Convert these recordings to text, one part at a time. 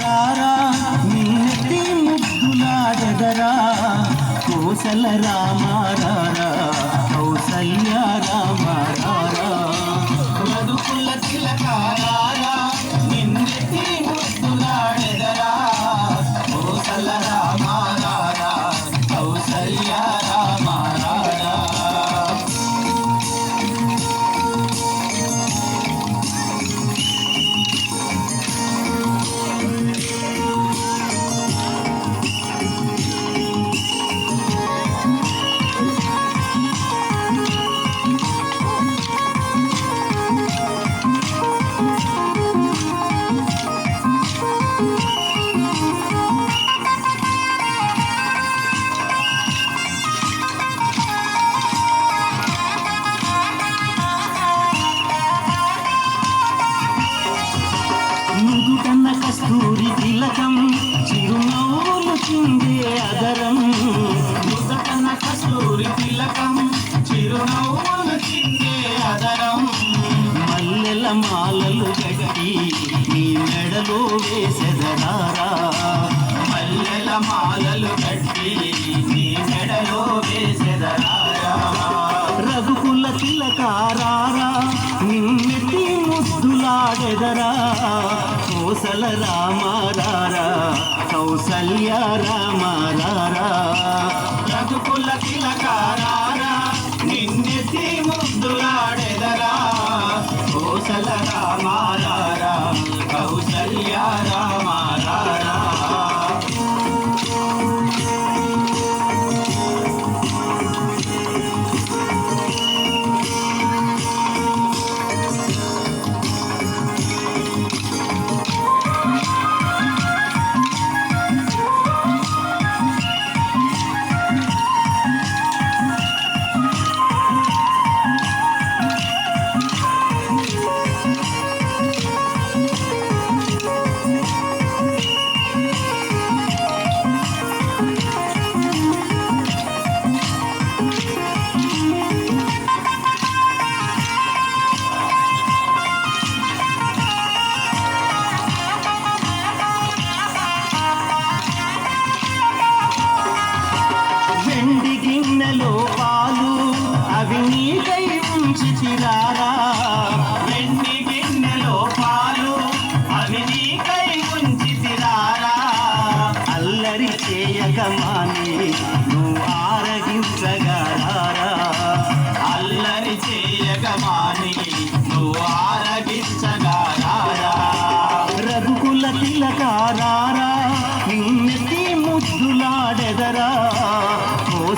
రారా నిన్నటి ముద్దులాడెదరా కోసల రామారా కౌసల్య చిరునవ్వులు అదరం నుదుటన్న కస్తూరి తిలకం చిరునవ్వులు చిందే అదరం. మల్లెల మాలలు గట్టి నీ మెడలో వేసెదరారా మల్లెల మాలలు గట్టి నీ మెడలో వేసెదరారా రఘుకుల తిలకారారా నిన్నెట్టి ముద్దులాడెదరా. కోసల రామారారా కౌసల్య రామారారా. రఘుకుల తిలకారా. నీకై వెండి గిన్నెలో పాలు అవి నీకై ఉంచి చిరారా అల్లరి చేయక మాని నువ్వు ఆరగించగలరా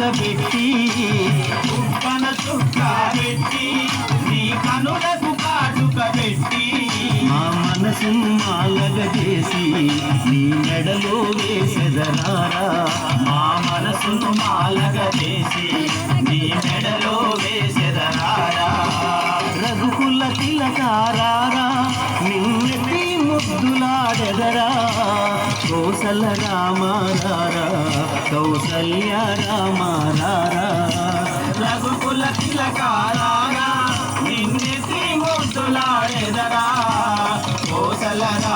కాటుక పెట్టి బుగ్గన చుక్క పెట్టి నీ కనులకు కాటుక పెట్టి మా మనసు మాలగ చేసి నీ మెడలో వేసెదరారా మా మనసును మాలగ చేసి కోసల రామారారా కౌసల్య రామారారా. రఘుకుల తిలకారారా నిన్నెత్తి ముద్దులాడెదరా కోసల రామ